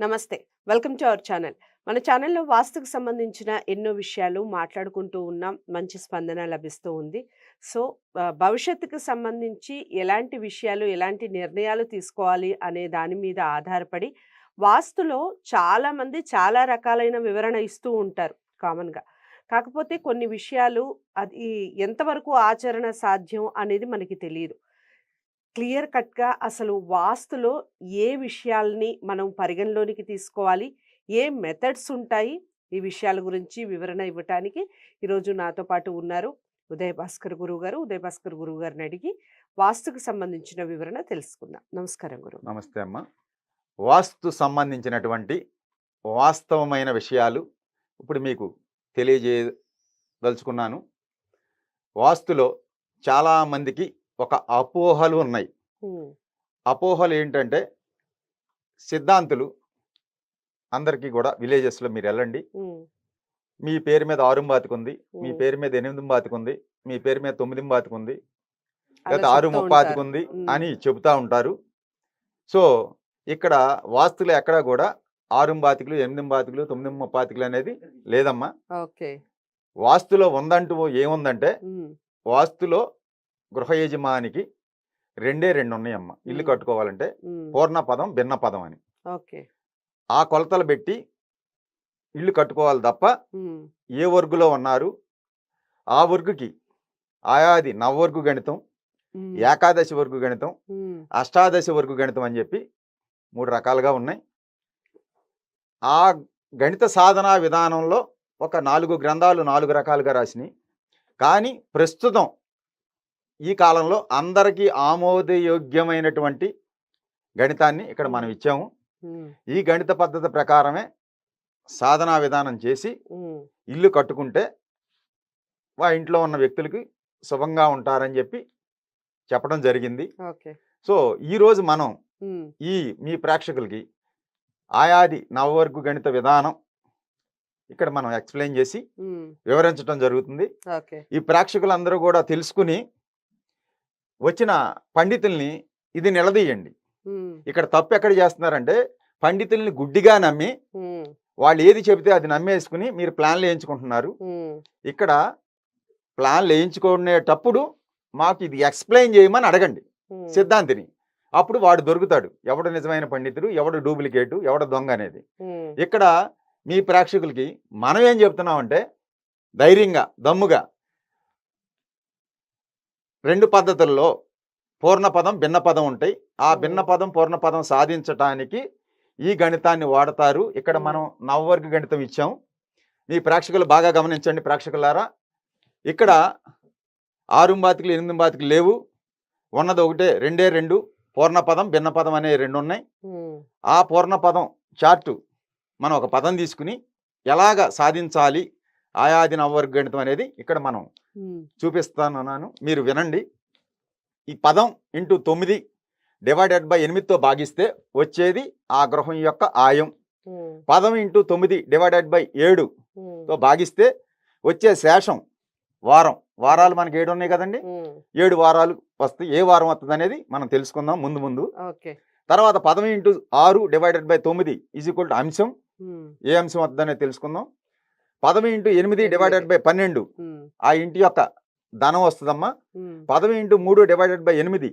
నమస్తే. Welcome to our channel. మన ఛానల్లో వాస్తుకు సంబంధించిన ఎన్నో విషయాలు మాట్లాడుకుంటూ ఉన్నాం. మంచి స్పందన లభిస్తూ ఉంది. సో భవిష్యత్తుకు సంబంధించి ఎలాంటి విషయాలు ఎలాంటి నిర్ణయాలు తీసుకోవాలి అనే దాని మీద ఆధారపడి వాస్తులో చాలామంది చాలా రకాలైన వివరణ ఇస్తూ ఉంటారు కామన్గా. కాకపోతే కొన్ని విషయాలు అది ఎంతవరకు ఆచరణ సాధ్యం అనేది మనకి తెలియదు. క్లియర్ కట్గా అసలు వాస్తులో ఏ విషయాల్ని మనం పరిగణలోనికి తీసుకోవాలి? ఏ మెథడ్స్ ఉంటాయి? ఈ విషయాల గురించి వివరణ ఇవ్వటానికి ఈరోజు నాతో పాటు ఉన్నారు ఉదయ భాస్కర్ గురువు గారు ఉదయ భాస్కర్ గురువు గారిని అడిగి వాస్తుకు సంబంధించిన వివరణ తెలుసుకుందాం. నమస్కారం గురువు నమస్తే అమ్మ. వాస్తు సంబంధించినటువంటి వాస్తవమైన విషయాలు ఇప్పుడు మీకు తెలియజేయదలుచుకున్నాను. వాస్తులో చాలామందికి ఒక అపోహలు ఉన్నాయి. అపోహలు ఏంటంటే సిద్ధాంతులు అందరికీ కూడా విలేజెస్లో మీరు వెళ్ళండి మీ పేరు మీద ఆరు బాతికి ఉంది మీ. పేరు మీద ఎనిమిది బాతికి ఉంది మీ పేరు మీద తొమ్మిది బాతికి ఉంది అలా లేదా ఆరు చెప్తూ ముప్పాతికి ఉంటారు. ఉంది ఉమ్, అని చెబుతా ఉంటారు. సో ఇక్కడ వాస్తులు ఎక్కడా కూడా ఆరు బాతికలు ఎనిమిది బాతికలు తొమ్మిది ముప్పాతికలు అనేది లేదమ్మా. వాస్తులో ఉందంటూ ఏముందంటే వాస్తులో గృహ యజమానికి రెండే రెండు ఉన్నాయమ్మ ఇల్లు. కట్టుకోవాలంటే పూర్ణ పదం భిన్న పదం అని. ఓకే. ఆ కొలతలు పెట్టి ఇల్లు కట్టుకోవాలి తప్ప ఏ వర్గులో ఉన్నారు? ఆ వర్గుకి ఆయాది నవవర్గు గణితం ఏకాదశి వర్గు గణితం అష్టాదశి వర్గు గణితం అని చెప్పి మూడు రకాలుగా ఉన్నాయి. ఆ గణిత సాధనా విధానంలో ఒక నాలుగు గ్రంథాలు నాలుగు రకాలుగా రాసినాయి. కానీ ప్రస్తుతం ఈ కాలంలో అందరికీ ఆమోదయోగ్యమైనటువంటి గణితాన్ని ఇక్కడ మనం ఇచ్చాము. ఈ గణిత పద్ధతి ప్రకారమే సాధనా విధానం చేసి ఇల్లు కట్టుకుంటే వా ఇంట్లో ఉన్న వ్యక్తులకి శుభంగా ఉంటారని చెప్పి చెప్పడం జరిగింది. సో ఈరోజు మనం ఈ మీ ప్రేక్షకులకి ఆయాది నవవర్గు గణిత విధానం ఇక్కడ మనం ఎక్స్ప్లెయిన్ చేసి వివరించడం జరుగుతుంది. ఈ ప్రేక్షకులందరూ కూడా తెలుసుకుని వచ్చిన పండితుల్ని ఇది నిలదీయండి. ఇక్కడ తప్పు ఎక్కడ చేస్తున్నారంటే పండితుల్ని గుడ్డిగా నమ్మి వాళ్ళు ఏది చెబితే అది నమ్మేసుకుని మీరు ప్లాన్లు వేయించుకుంటున్నారు. ఇక్కడ ప్లాన్లు వేయించుకునేటప్పుడు మాకు ఇది ఎక్స్ప్లెయిన్ చేయమని అడగండి సిద్ధాంతిని. అప్పుడు వాడు దొరుకుతాడు. ఎవడు నిజమైన పండితుడు ఎవడు డూప్లికేటు ఎవడు దొంగ అనేది. ఇక్కడ మీ ప్రేక్షకులకి మనం ఏం చెప్తున్నామంటే ధైర్యంగా దమ్ముగా రెండు పద్ధతుల్లో పూర్ణ పదం భిన్న పదం ఉంటాయి. ఆ Hmm. భిన్న పదం పూర్ణ పదం సాధించటానికి ఈ గణితాన్ని వాడతారు. ఇక్కడ. మనం నవవర్గ గణితం ఇచ్చాం. మీ ప్రేక్షకులు బాగా గమనించండి ప్రేక్షకులారా. ఇక్కడ ఆరు బాతికలు ఎనిమిది బాతికలు లేవు. ఉన్నది ఒకటే రెండే రెండు. పూర్ణ పదం భిన్న పదం అనే రెండు ఉన్నాయి. ఆ పూర్ణ పదం చార్టు మనం ఒక పదం తీసుకుని ఎలాగ సాధించాలి ఆయాది నవవర్గ గణితం అనేది ఇక్కడ మనం ఉమ్, చూపిస్తాను మీరు వినండి. ఈ పదం ఇంటూ తొమ్మిది డివైడెడ్ బై ఎనిమిదితో భాగిస్తే వచ్చేది ఆ గృహం యొక్క ఆయం. పదం ఇంటూ తొమ్మిది డివైడెడ్ బై ఏడుతో భాగిస్తే వచ్చే శేషం వారం. వారాలు మనకి ఏడు ఉన్నాయి కదండి? ఏడు వారాలు వస్తాయి ఏ వారం వస్తుంది అనేది మనం తెలుసుకుందాం ముందు ముందు. తర్వాత పదం ఇంటూ ఆరు డివైడెడ్ బై తొమ్మిది ఈజ్ ఈక్వల్ టు అంశం. ఏ అంశం వస్తుందనేది తెలుసుకుందాం. పదవి ఇంటూ ఎనిమిది. డివైడెడ్ బై పన్నెండు. ఆ ఇంటి యొక్క ధనం వస్తుందమ్మా. పదవి ఇంటూ మూడు డివైడెడ్ బై ఎనిమిది.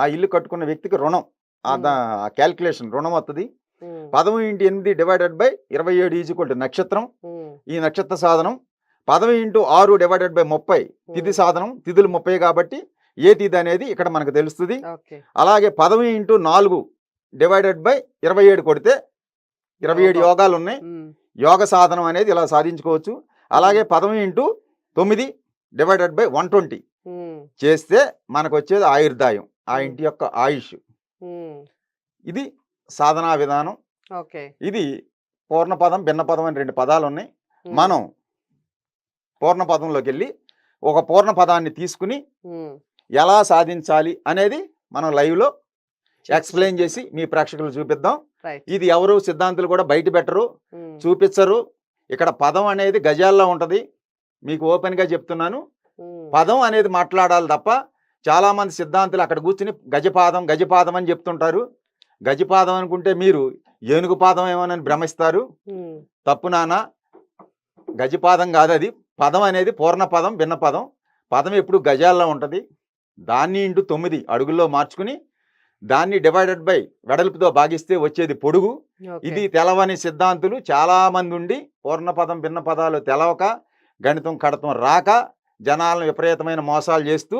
ఆ ఇల్లు కట్టుకున్న వ్యక్తికి రుణం. ఆ క్యాల్కులేషన్ రుణం వస్తుంది పదవి ఇంటూ ఎనిమిది డివైడెడ్ బై ఇరవై ఏడు ఈజ్ ఈక్వల్ టు నక్షత్రం. ఈ నక్షత్ర సాధనం పదవి ఇంటూ ఆరు డివైడెడ్ బై ముప్పై. తిథి సాధనం తిథులు ముప్పై కాబట్టి ఏ తిథి అనేది ఇక్కడ మనకు తెలుస్తుంది. అలాగే పదవి ఇంటూ నాలుగు డివైడెడ్ బై ఇరవై ఏడు కొడితే ఇరవై ఏడు యోగం. యోగాలు ఉన్నాయి. యోగ సాధనం అనేది ఇలా సాధించుకోవచ్చు. అలాగే పదవి ఇంటూ తొమ్మిది డివైడెడ్ బై వన్ ట్వంటీ చేస్తే మనకు వచ్చేది ఆయుర్దాయం ఆ. ఇంటి యొక్క ఆయుష్. ఇది సాధనా విధానం. ఇది పూర్ణపదం భిన్నపదం అని రెండు పదాలు ఉన్నాయి మనం పూర్ణపదంలోకి వెళ్ళి ఒక పూర్ణ పదాన్ని తీసుకుని ఎలా సాధించాలి అనేది మనం లైవ్లో ఎక్స్ప్లెయిన్ చేసి మీ ప్రేక్షకులు చూపిద్దాం. ఇది ఎవరు? సిద్ధాంతులు కూడా బయట పెట్టరు. ఉమ్, చూపించరు ఇక్కడ పదం అనేది గజాల్లో ఉంటుంది. మీకు ఓపెన్గా చెప్తున్నాను. ఉమ్, పదం అనేది మాట్లాడాలి తప్ప చాలామంది సిద్ధాంతులు అక్కడ కూర్చుని గజపాదం గజపాదం అని చెప్తుంటారు. గజపాదం అనుకుంటే మీరు ఏనుగు పాదం ఏమోనని భ్రమిస్తారు. ఉమ్, తప్పు నాన్న. గజపాదం కాదు అది. పదం అనేది పూర్ణ పదం భిన్న పదం. పదం ఎప్పుడు గజాల్లో ఉంటుంది. దాన్ని ఇంటూ తొమ్మిది అడుగుల్లో మార్చుకుని దాన్ని డివైడెడ్ బై వెడల్పుతో భాగిస్తే వచ్చేది పొడుగు. ఇది తెలవని సిద్ధాంతులు చాలా మంది ఉండి పూర్ణ పదం భిన్న పదాలు తెలవక గణితం కడతం రాక జనాలను విపరీతమైన మోసాలు చేస్తూ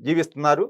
జీవిస్తున్నారు